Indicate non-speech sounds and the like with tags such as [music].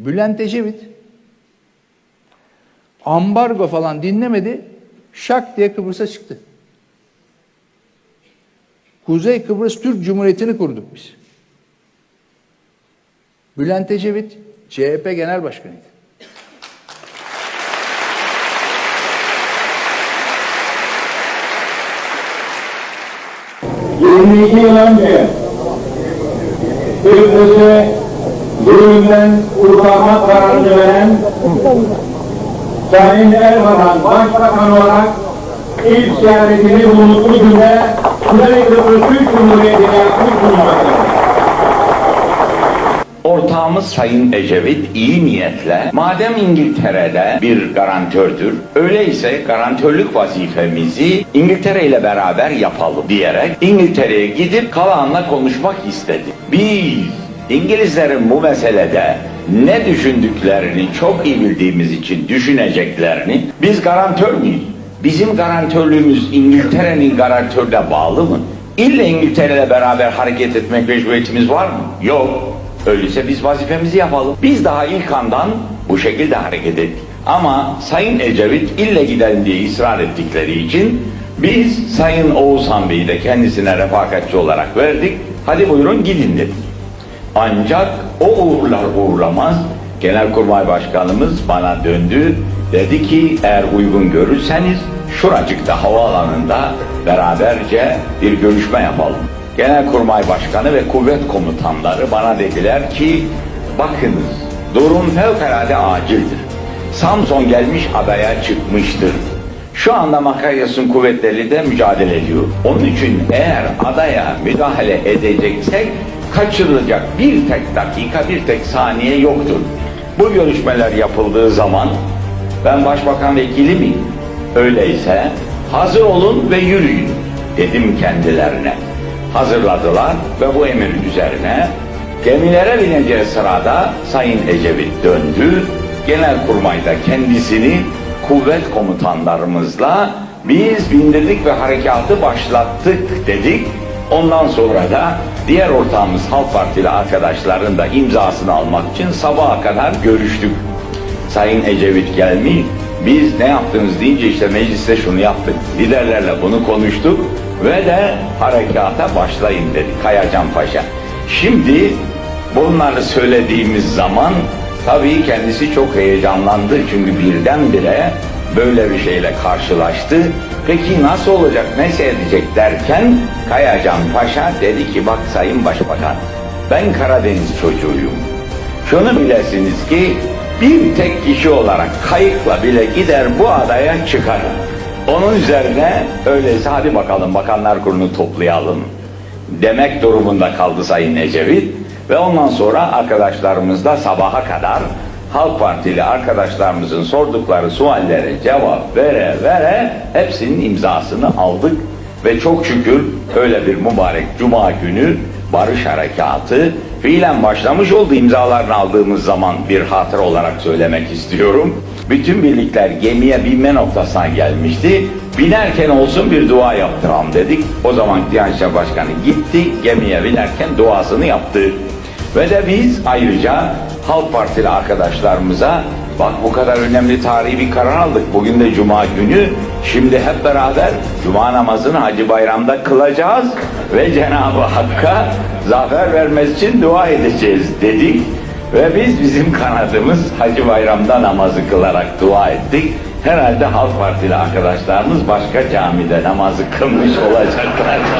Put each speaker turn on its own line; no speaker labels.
Bülent Ecevit ambargo falan dinlemedi. Şak diye Kıbrıs'a çıktı. Kuzey Kıbrıs Türk Cumhuriyeti'ni kurduk biz. Bülent Ecevit CHP Genel Başkanıydı.
22 yıl önce Kıbrıs'ı zulümden kurtarma kararını veren Sayın Erbakan Başbakan olarak ilk ziyaretini bulunduğu günde Kuzey Kıbrıs Türk Cumhuriyeti'ne yapmış.
Ortağımız Sayın Ecevit iyi niyetle madem İngiltere'de bir garantördür öyleyse garantörlük vazifemizi İngiltere ile beraber yapalım diyerek İngiltere'ye gidip Kalan'la konuşmak istedi. Biz İngilizlerin bu meselede ne düşündüklerini çok iyi bildiğimiz için düşüneceklerini biz garantör müyüz? Bizim garantörlüğümüz İngiltere'nin garantörüne bağlı mı? İlle İngiltere ile beraber hareket etmek mecburiyetimiz var mı? Yok. Öyleyse biz vazifemizi yapalım. Biz daha ilk andan bu şekilde hareket ettik. Ama Sayın Ecevit ille gidelim diye ısrar ettikleri için biz Sayın Oğuzhan Bey'i de kendisine refakatçi olarak verdik. Hadi buyurun gidin dedik. Ancak o uğurlar uğurlamaz Genelkurmay Başkanımız bana döndü. Dedi ki eğer uygun görürseniz şuracıkta havaalanında beraberce bir görüşme yapalım. Genelkurmay Başkanı ve kuvvet komutanları bana dediler ki bakınız durum fevkalade acildir. Samson gelmiş adaya çıkmıştır. Şu anda Makaryas'ın kuvvetleri de mücadele ediyor. Onun için eğer adaya müdahale edeceksek kaçırılacak bir tek dakika, bir tek saniye yoktur. Bu görüşmeler yapıldığı zaman ben başbakan vekili miyim? Öyleyse hazır olun ve yürüyün dedim kendilerine. Hazırladılar ve bu emir üzerine gemilere bineceği sırada Sayın Ecevit döndü. Genelkurmayda kendisini kuvvet komutanlarımızla biz bindirdik ve harekatı başlattık dedik. Ondan sonra da diğer ortağımız Halk Partili arkadaşların da imzasını almak için sabaha kadar görüştük. Sayın Ecevit gelmiş, biz ne yaptınız deyince işte mecliste şunu yaptık. Liderlerle bunu konuştuk ve de harekata başlayın dedik Kayacan Paşa. Şimdi bunları söylediğimiz zaman tabii kendisi çok heyecanlandı çünkü birdenbire böyle bir şeyle karşılaştı. Peki nasıl olacak, ne seyredecek derken Kayacan Paşa dedi ki bak Sayın Başbakan ben Karadeniz çocuğuyum. Şunu bilesiniz ki bir tek kişi olarak kayıkla bile gider bu adaya çıkarım. Onun üzerine öyleyse hadi bakalım bakanlar kurulu toplayalım demek durumunda kaldı Sayın Ecevit ve ondan sonra arkadaşlarımız da sabaha kadar Halk Partili arkadaşlarımızın sordukları suallere cevap vere vere hepsinin imzasını aldık ve çok şükür öyle bir mübarek cuma günü barış harekatı fiilen başlamış oldu imzalarını aldığımız zaman bir hatıra olarak söylemek istiyorum. Bütün birlikler gemiye binme noktasına gelmişti. Binerken olsun bir dua yaptıralım dedik. O zaman Diyanet İşleri Başkanı gitti gemiye binerken duasını yaptı. Ve de biz ayrıca Halk Partili arkadaşlarımıza bak bu kadar önemli tarihi bir karar aldık. Bugün de Cuma günü. Şimdi hep beraber Cuma namazını Hacı Bayram'da kılacağız ve [laughs] Cenab-ı Hakk'a zafer vermesi için dua edeceğiz dedik. Ve biz bizim kanadımız Hacı Bayram'da namazı kılarak dua ettik. Herhalde Halk Partili arkadaşlarımız başka camide namazı kılmış olacaklar. [laughs]